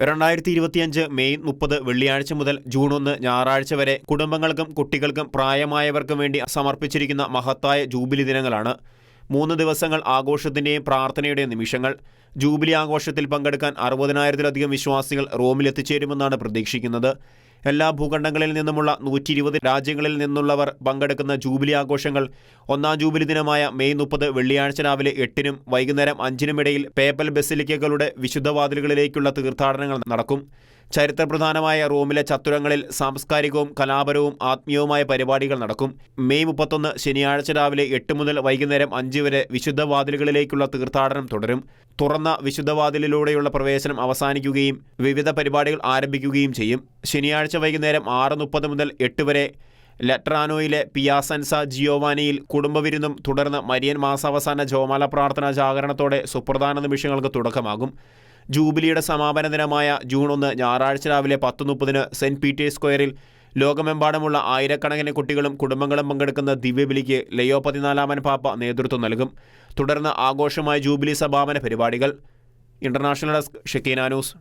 രണ്ടായിരത്തി ഇരുപത്തിയഞ്ച് മെയ് മുപ്പത് വെള്ളിയാഴ്ച മുതൽ ജൂൺ ഒന്ന് ഞായറാഴ്ച വരെ കുടുംബങ്ങൾക്കും കുട്ടികൾക്കും പ്രായമായവർക്കും വേണ്ടി സമർപ്പിച്ചിരിക്കുന്ന മഹത്തായ ജൂബിലി ദിനങ്ങളാണ്. മൂന്ന് ദിവസങ്ങൾ ആഘോഷത്തിന്റെയും പ്രാർത്ഥനയുടെയും നിമിഷങ്ങൾ. ജൂബിലി ആഘോഷത്തിൽ പങ്കെടുക്കാൻ അറുപതിനായിരത്തിലധികം വിശ്വാസികൾ റോമിൽ എത്തിച്ചേരുമെന്നാണ് പ്രതീക്ഷിക്കുന്നത്. എല്ലാ ഭൂഖണ്ഡങ്ങളിൽ നിന്നുമുള്ള നൂറ്റി ഇരുപത് രാജ്യങ്ങളിൽ നിന്നുള്ളവർ പങ്കെടുക്കുന്ന ജൂബിലി ആഘോഷങ്ങൾ ഒന്നാം ജൂബിലി ദിനമായ മെയ് മുപ്പത് വെള്ളിയാഴ്ച രാവിലെ എട്ടിനും വൈകുന്നേരം അഞ്ചിനുമിടയിൽ പേപ്പൽ ബസിലിക്കകളുടെ വിശുദ്ധവാതിലുകളിലേക്കുള്ള തീർത്ഥാടനങ്ങൾ നടക്കും. ചരിത്രപ്രധാനമായ റോമിലെ ചത്തുരങ്ങളിൽ സാംസ്കാരികവും കലാപരവും ആത്മീയവുമായ പരിപാടികൾ നടക്കും. മെയ് മുപ്പത്തൊന്ന് ശനിയാഴ്ച രാവിലെ എട്ട് മുതൽ വൈകുന്നേരം അഞ്ച് വരെ വിശുദ്ധവാതിലുകളിലേക്കുള്ള തീർത്ഥാടനം തുടരും. തുറന്ന വിശുദ്ധവാതിലിലൂടെയുള്ള പ്രവേശനം അവസാനിക്കുകയും വിവിധ പരിപാടികൾ ആരംഭിക്കുകയും ചെയ്യും. ശനിയാഴ്ച വൈകുന്നേരം ആറ് മുപ്പത് മുതൽ എട്ട് വരെ ലട്രാനോയിലെ പിയാസൻസ ജിയോവാനിയിൽ കുടുംബവിരുന്നും തുടർന്ന് മരിയൻ മാസാവസാന ജോമാല പ്രാർത്ഥനാ ജാഗരണത്തോടെ സുപ്രധാന നിമിഷങ്ങൾക്ക് തുടക്കമാകും. ജൂബിലിയുടെ സമാപന ദിനമായ ജൂൺ ഒന്ന് ഞായറാഴ്ച രാവിലെ പത്ത് മുപ്പതിന് സെന്റ് പീറ്റേഴ്സ് സ്ക്വയറിൽ ലോകമെമ്പാടുമുള്ള ആയിരക്കണക്കിന് കുട്ടികളും കുടുംബങ്ങളും പങ്കെടുക്കുന്ന ദിവ്യബലിക്ക് ലയോ പതിനാലാമൻ പാപ്പ നേതൃത്വം നൽകും. തുടർന്ന് ആഘോഷമായ ജൂബിലി സമാപന പരിപാടികൾ. International desk Shekinah news.